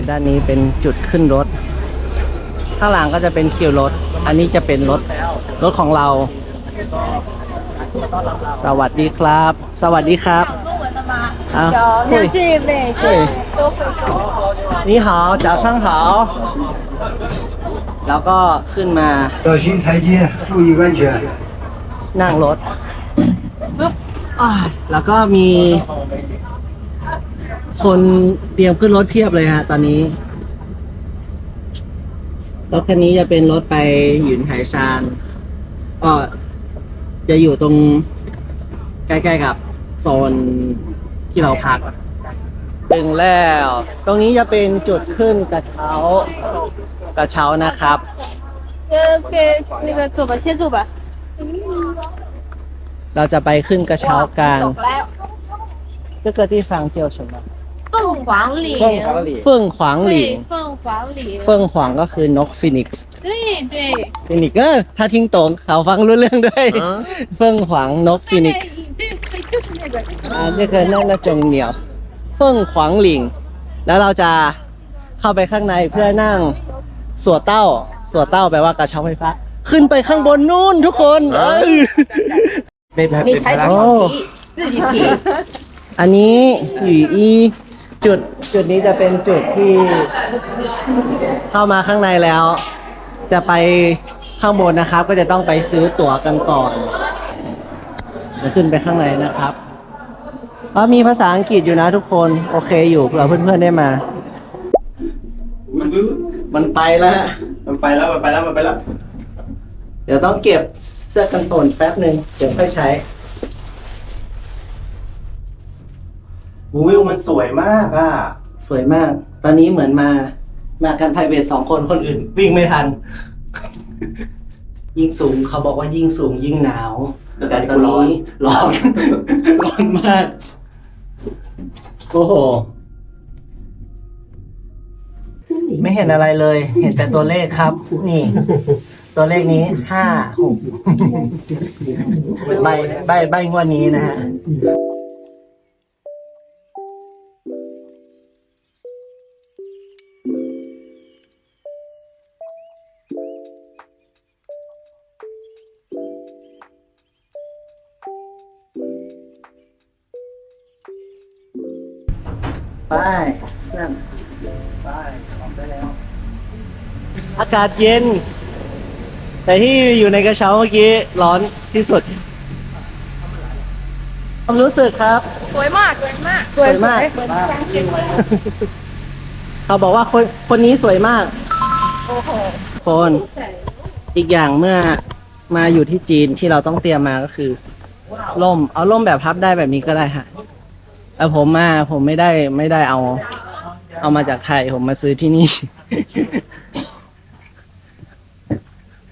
ณด้านนี้เป็นจุดขึ้นรถ ข้างหลังก็จะเป็นคิวรถ อันนี้จะเป็นรถรถของเรา สวัสดีครับ สวัสดีครับอ้าวเฮ้ยเฮ้ยนี่หาจ่าช่างหาแล้วก็ขึ้นมา小心台阶注意安全นั่งรถแล้วก็มี คนเตรียมขึ้นรถเพียบเลยฮะ ตอนนี้ รถคันนี้จะเป็นรถไปหยุนไถซานก็จะอยู่ตรงใกล้ๆกับโซนที่เราพัก ถึงแล้ว ตรงนี้จะเป็นจุดขึ้นกระเช้ากระเช้านะครับ 呃，给那个走吧，先走吧。 เราจะไปขึ้นกระเช้ากลาง 走来，这个地方叫什么 凤凰岭， เฟื่องขวางหลิง 对，凤凰岭， เฟื่องขวางก็คือนกฟินิกซ์ 对对， ฟินิกซ์เออถ้าทิ้งตรงเขาฟังรู้เรื่องด้วย เฟื่องขวางนกฟิ 那 นิ 个 กซ์ 对对，就是那个，就是 อ่า这个那那种鸟เฟื่องขวางหลิง แล้วเราจะเข้าไปข้างในเพื่อนั่งสัวเต้าสัวเต้าแปลว่ากระเช้าไฟฟ้า ขึ้นไปข้างบนนู่นทุกคนเอ้ย 你才 โอ้ 自己提。 อันนี้อยู่อี จุดจุดนี้จะเป็นจุดที่เข้ามาข้างในแล้ว จะไปข้างบนนะครับ ก็จะต้องไปซื้อตั๋วกันก่อนจะขึ้นไปข้างในนะครับอ๋อมีภาษาอังกฤษอยู่นะทุกคนโอเคอยู่เผื่อเพื่อนๆได้มา มันไปแล้วมันไปแล้วมันไปแล้วมันไปแล้ว เดี๋ยวต้องเก็บเสื้อกันฝนแป๊บหนึ่งเดี๋ยวค่อยใช้ วิวมันสวยมากอะ สวยมาก ตอนนี้เหมือนมา มากันไพรเวทสองคนคนอื่น วิ่งไม่ทัน ยิ่งสูงเขาบอกว่ายิ่งสูงยิ่งหนาว แต่ตอนนี้ร้อน ร้อนมาก โอ้โห ไม่เห็นอะไรเลย เห็นแต่ตัวเลขครับ นี่ ตัวเลขนี้ห้าหกใบใบใบงวดนี้นะฮะากาศเย็น แต่ที่อยู่ในกระเช้าเมื่อกี้ร้อนที่สุด ความรู้สึกครับสวยมากสวยมาก สวยมากเขาบอกว่าคนคนนี้สวยมาก โอ้โหคนอีกอย่างเมื่อมาอยู่ที่จีนที่เราต้องเตรียมมาก็คือล่ม เอาล่มแบบพับได้แบบนี้ก็ได้ฮะแต่ผมมาผมไม่ได้ไม่ได้เอา เอามาจากไทยผมมาซื้อที่นี่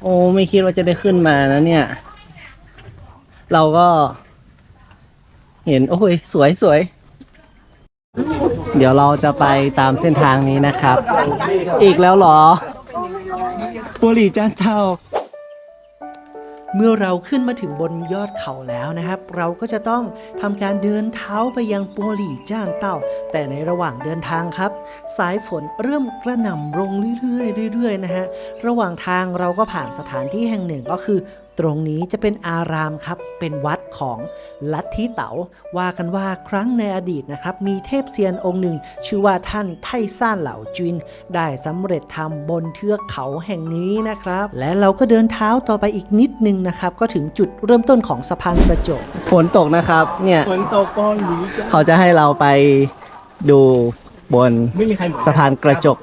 โอ้ไม่คิดว่าจะได้ขึ้นมานะเนี่ย เราก็ เห็น โอ้ย สวยสวย เดี๋ยวเราจะไปตามเส้นทางนี้นะครับ อีกแล้วเหรอบุหรี่จานเท่า เมื่อเราขึ้นมาถึงบนยอดเขาแล้วนะครับ เราก็จะต้องทำการเดินเท้าไปยังปัวหลี่จ้างเต้า แต่ในระหว่างเดินทางครับ สายฝนเริ่มกระหน่ำลงเรื่อยๆเรื่อยๆนะฮะระหว่างทางเราก็ผ่านสถานที่แห่งหนึ่งก็คือ ตรงนี้จะเป็นอารามครับ เป็นวัดของลัทธิเต๋าว่ากันว่าครั้งในอดีตนะครับ มีเทพเซียนองค์หนึ่ง ชื่อว่าท่านไทซ่านเหล่าจิน ได้สำเร็จทำบนเทือกเขาแห่งนี้นะครับ และเราก็เดินเท้าต่อไปอีกนิดนึงนะครับ ก็ถึงจุดเริ่มต้นของสะพานกระจก ฝนตกนะครับเนี่ยฝนตกก้อนหรือจะเขาจะให้เราไปดูบนไม่มีใครเหมือนสะพานกระจก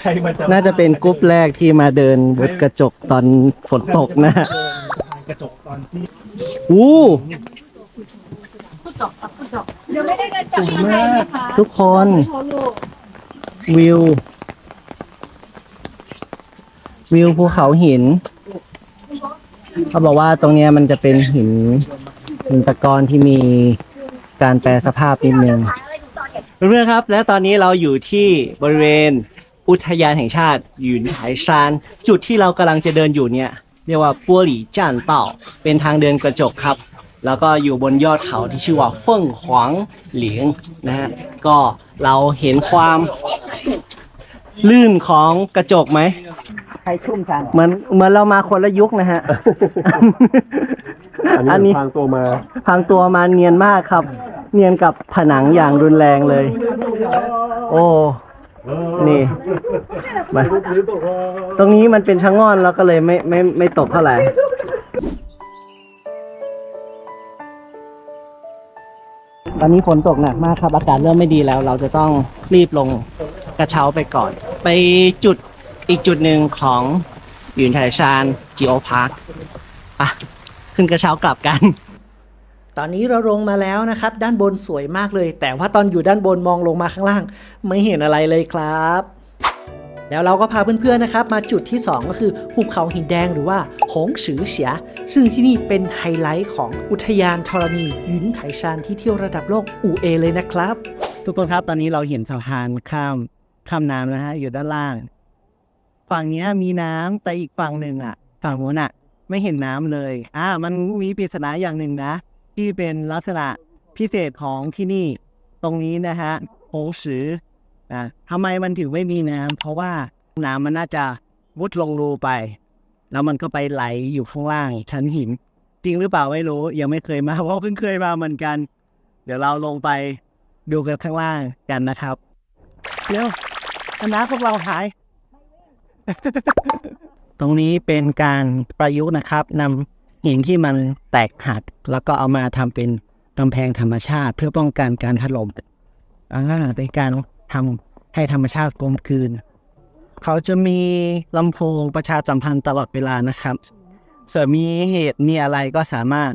ใครมันจะน่าจะเป็นกรุ๊ปแรกที่มาเดินบนกระจกตอนฝนตกนะ กระจกตอนที่อู้ผู้จบกับจบเดี๋ยวไม่ได้เงิจากที่ไหนนะคะทุกคนวิว วิวภูเขาหิน เขาบอกว่าตรงนี้มันจะเป็นหินหินตะกอนที่มีการแปลสภาพนิดนึงเพื่อนๆครับ และตอนนี้เราอยู่ที่บริเวณอุทยานแห่งชาติหยุนไหายาน จุดที่เรากำลังจะเดินอยู่เนี่ย เรียกว่าปัวหลี่จ้านเต่าเป็นทางเดินกระจกครับ แล้วก็อยู่บนยอดเขาที่ชื่อว่าเฟิ่งหวางหลิงนะฮะก็เราเห็นความลื่นของกระจกไหมใครชุ่มชันเหมือนเหมือนเรามาคนละยุคนะฮะ อันนี้ทางตัวมาพังตัวมาเนียนมากครับ เนียนกับผนังอย่างรุนแรงเลย โอ้ นี่มาตรงนี้มันเป็นชะง่อนแล้วก็เลยไม่ไม่ไม่ตกเท่าไหร่ตอนนี้ฝนตกหนักมากครับอากาศเริ่มไม่ดีแล้ว เราจะต้องรีบลงกระเช้าไปก่อน ไปจุดอีกจุดหนึ่งของยุนไถชานจีโอพาร์คอะขึ้นกระเช้ากลับกัน ตอนนี้เราลงมาแล้วนะครับ ด้านบนสวยมากเลย แต่ว่าตอนอยู่ด้านบนมองลงมาข้างล่าง ไม่เห็นอะไรเลยครับ แล้วเราก็พาเพื่อนๆนะครับ มาจุดที่ 2 ก็คือหุบเขาหินแดงหรือว่าหงสือเสีย ซึ่งที่นี่เป็นไฮไลท์ของอุทยานธรณีหยุนไถชานที่เที่ยวระดับโลกอูเอเลยนะครับ ทุกคนครับตอนนี้เราเห็นสะพานข้ามข้ามน้ำนะฮะอยู่ด้านล่าง ฝั่งนี้มีน้ำแต่อีกฝั่งหนึ่งอะฝั่งโน้นอะ ไม่เห็นน้ำเลย อ่า มันมีปริศนาอย่างหนึ่งนะ ที่เป็นลักษณะพิเศษของที่นี่ ตรงนี้นะฮะโหสือนะทำไมมันถึงไม่มีน้ำเพราะว่าน้ำมันน่าจะมุดลงรูไป แล้วมันก็ไปไหลอยู่ข้างล่างชั้นหิน จริงหรือเปล่าไม่รู้ ยังไม่เคยมาเพราะเพิ่งเคยมาเหมือนกัน เดี๋ยวเราลงไปดูกันข้างล่างกันนะครับเร็วคณะพวกเราหาย ตรงนี้เป็นการประยุกต์นะครับนำ หินที่มันแตกหัก แล้วก็เอามาทำเป็นกำแพงธรรมชาติ เพื่อป้องกันการถล่มอ่าเป็นการทำให้ธรรมชาติกลมกลืน เขาจะมีลำโพงประชาสัมพันธ์ตลอดเวลานะครับส่วนมีเหตุมีอะไรก็สามารถ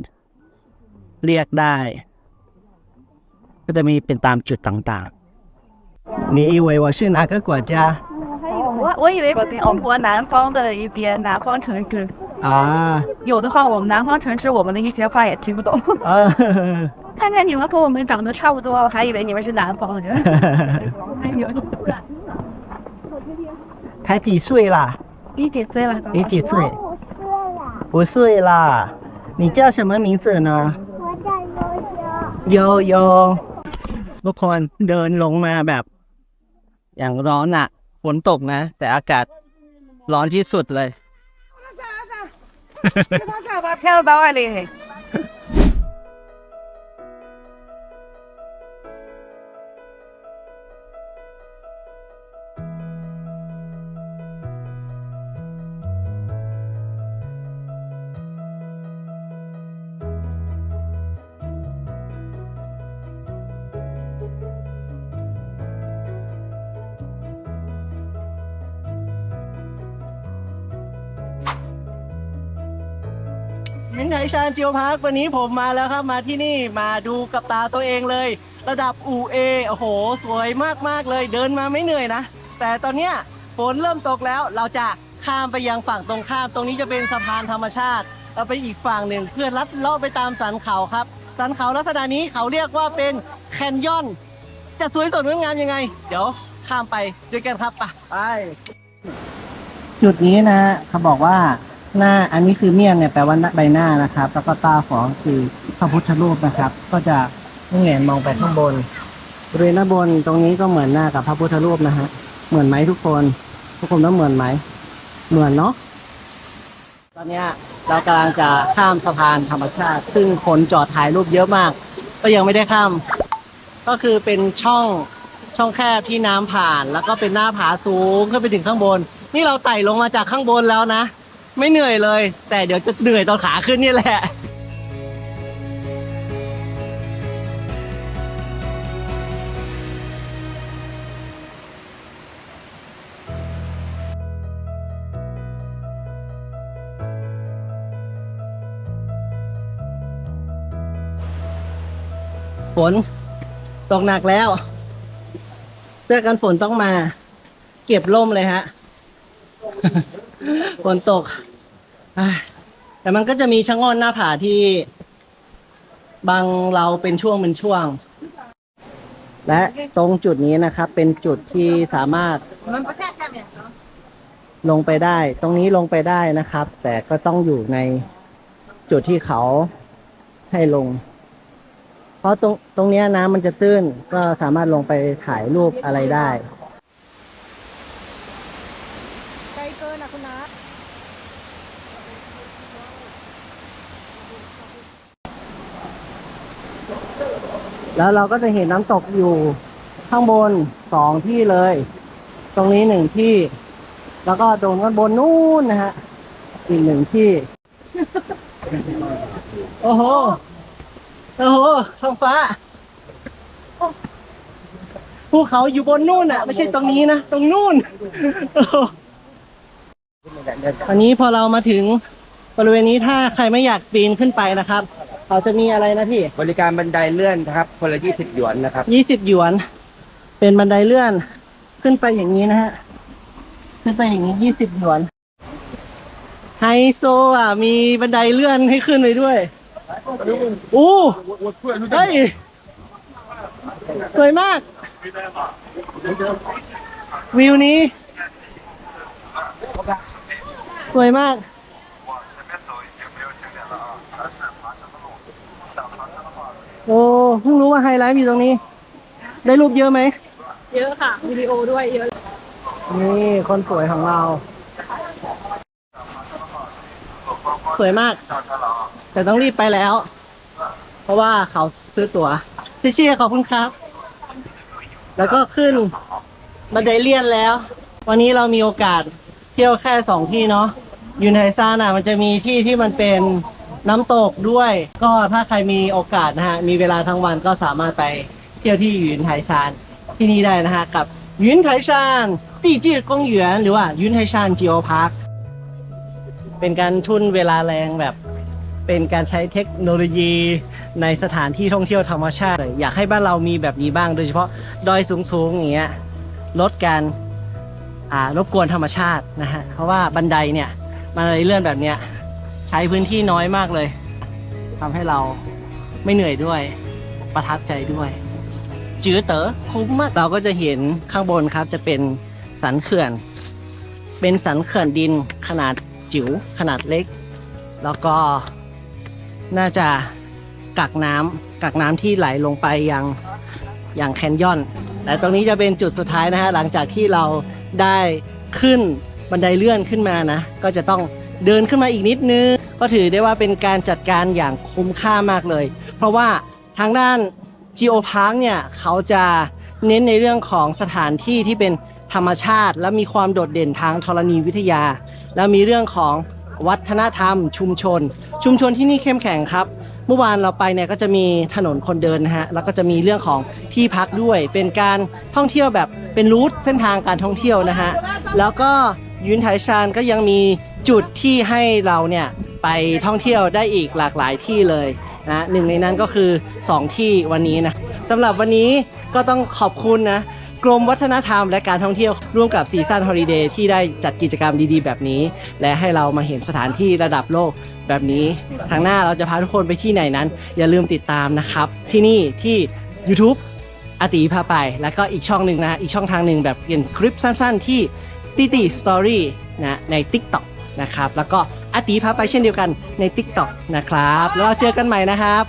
เรียกได้ ก็จะมีเป็นตามจุดต่างๆ 你以为我是哪个国家我我以为我中国南方的一边南方城市， 啊？有的话我们南方城市我们的一些话也听不懂。呃，看见你们和我们长得差不多，我还以为你们是南方人。哎呦，才几岁啦？一点岁了，你几岁？五岁啦。你叫什么名字呢？โยโยทุกคนเดินลงมาแบบ อย่างร้อนอะฝนตกนะ แต่อากาศร้อนที่สุดเลย আবার খেয়াল দাওয়া নেই ชานจิวพาร์ควันนี้ผมมาแล้วครับมาที่นี่มาดูกับตาตัวเองเลย ระดับอูเอโอ้โห สวยมากๆเลยเดินมาไม่เหนื่อยนะ แต่ตอนเนี้ยฝนเริ่มตกแล้วเราจะข้ามไปยังฝั่งตรงข้าม ตรงนี้จะเป็นสะพานธรรมชาติเราไปอีกฝั่งหนึ่งเพื่อลัดเลาะไปตามสันเขาครับ สันเขาลักษณะนี้เขาเรียกว่าเป็นแคนยอน จะสวยสดงดงามยังไง เดี๋ยวข้ามไปด้วยกันครับไปไปจุดนี้นะเขาบอกว่า หน้าอันนี้คือเมียนเนี่ยแปลว่าใบหน้านะครับ แล้วก็ตาฝองคือพระพุทธรูปนะครับ ก็จะแงนมองไปข้างบนบริเวณหน้าบนตรงนี้ก็เหมือนหน้ากับพระพุทธรูปนะฮะเหมือนไหมทุกคน ทุกคนต้องเหมือนไหมเหมือนเนาะตอนนี้เรากำลังจะข้ามสะพานธรรมชาติ ซึ่งคนจอดถ่ายรูปเยอะมาก ก็ยังไม่ได้ข้าม ก็คือเป็นช่องช่องแคบที่น้ำผ่าน แล้วก็เป็นหน้าผาสูงขึ้นไปถึงข้างบน นี่เราไต่ลงมาจากข้างบนแล้วนะ ไม่เหนื่อยเลย แต่เดี๋ยวจะเหนื่อยตอนขาขึ้นนี่แหละฝนตกหนักแล้ว เสื้อกันฝนต้องมา เก็บร่มเลยฮะ ฝนตกแต่มันก็จะมีชะง่อนหน้าผาที่ บางเราเป็นช่วงเป็นช่วง และตรงจุดนี้นะครับ เป็นจุดที่สามารถลงไปได้ ตรงนี้ลงไปได้นะครับ แต่ก็ต้องอยู่ในจุดที่เขาให้ลง เพราะตรงตรงนี้น้ำมันจะตื้นก็สามารถลงไปถ่ายรูปอะไรได้ คุณนะแล้วเราก็จะเห็นน้ำตกอยู่ข้างบนสองที่เลย ตรงนี้หนึ่งที่ แล้วก็ตรงข้างบนนู้นนะฮะ อีกหนึ่งที่ โอ้โห โอ้โหท้องฟ้าภูเขาอยู่บนนู่นอะ ไม่ใช่ตรงนี้นะ ตรงนู่น โอ้โหอันนี้พอเรามาถึงบริเวณนี้ถ้าใครไม่อยากปีนขึ้นไปนะครับเขาจะมีอะไรนะพี่บริการบันไดเลื่อนนะครับ คนละ 20 หยวนนะครับ ยี่สิบหยวน เป็นบันไดเลื่อนขึ้นไปอย่างนี้นะฮะขึ้นไปอย่างนี้ยี่สิบหยวนไฮโซอะมีบันไดเลื่อนให้ขึ้นไปด้วยอู้เฮ้ยสวยมาก วิวนี้ สวยมาก โอ้เพิ่งรู้ว่าไฮไลท์อยู่ตรงนี้ ได้รูปเยอะไหม เยอะค่ะ วิดีโอด้วยเยอะ นี่คนสวยของเรา สวยมาก แต่ต้องรีบไปแล้ว เพราะว่าเขาซื้อตั๋วพี่เชียร์ขอบคุณครับ แล้วก็ขึ้นบันไดเลี่ยนแล้ว วันนี้เรามีโอกาสเที่ยวแค่สองที่เนาะ ยูนไทซานอะมันจะมีที่ที่มันเป็นน้ำตกด้วย ก็ถ้าใครมีโอกาสนะฮะ มีเวลาทั้งวันก็สามารถไปเที่ยวที่ยูนไทซานที่นี่ได้นะฮะ กับยูนไทซานตีจืดกงหยวนหรือว่ายูนไทซานจิโอพาร์คเป็นการทุนเวลาแรงแบบเป็นการใช้เทคโนโลยีในสถานที่ท่องเที่ยวธรรมชาติ อยากให้บ้านเรามีแบบนี้บ้าง โดยเฉพาะดอยสูงๆอย่างเงี้ยลดการอ่ารบกวนธรรมชาตินะฮะเพราะว่าบันไดเนี่ย บันไดเลื่อนแบบเนี้ยใช้พื้นที่น้อยมากเลยทำให้เราไม่เหนื่อยด้วย ประทับใจด้วย จื้อเต๋อคุ้มมากเราก็จะเห็นข้างบนครับจะเป็นสันเขื่อน เป็นสันเขื่อนดินขนาดจิ๋วขนาดเล็ก แล้วก็น่าจะกักน้ำกักน้ำที่ไหลลงไปยังอย่างแคนยอน แต่ตรงนี้จะเป็นจุดสุดท้ายนะฮะหลังจากที่เราได้ขึ้น บันไดเลื่อนขึ้นมานะ ก็จะต้องเดินขึ้นมาอีกนิดนึง ก็ถือได้ว่าเป็นการจัดการอย่างคุ้มค่ามากเลย เพราะว่าทางด้าน Geo Park เนี่ยเขาจะเน้นในเรื่องของสถานที่ที่เป็นธรรมชาติ และมีความโดดเด่นทางธรณีวิทยา แล้วมีเรื่องของวัฒนธรรม ชุมชน ชุมชนที่นี่เข้มแข็งครับ เมื่อวานเราไปเนี่ยก็จะมีถนนคนเดินนะฮะแล้วก็จะมีเรื่องของที่พักด้วย เป็นการท่องเที่ยวแบบเป็นรูทเส้นทางการท่องเที่ยวนะฮะแล้วก็ ยุนไถชานก็ยังมีจุดที่ให้เราเนี่ยไปท่องเที่ยวได้อีกหลากหลายที่เลยนะหนึ่งในนั้นก็คือ 2 ที่วันนี้นะสำหรับวันนี้ก็ต้องขอบคุณนะกรมวัฒนธรรมและการท่องเที่ยวร่วมกับซีซันฮอลิเดย์ที่ได้จัดกิจกรรมดีๆ แบบนี้ และให้เรามาเห็นสถานที่ระดับโลกแบบนี้ทางหน้าเราจะพาทุกคนไปที่ไหนนั้น อย่าลืมติดตามนะครับ ที่นี่ที่ YouTube อตีพาไป แล้วก็อีกช่องหนึ่งนะ อีกช่องทางหนึ่งแบบเป็นคลิปสั้น ๆ ที่ ติติสตอรี่นะใน TikTok นะครับ แล้วก็อาตีพาไปเช่นเดียวกันใน TikTok นะครับ แล้วเราเจอกันใหม่นะครับ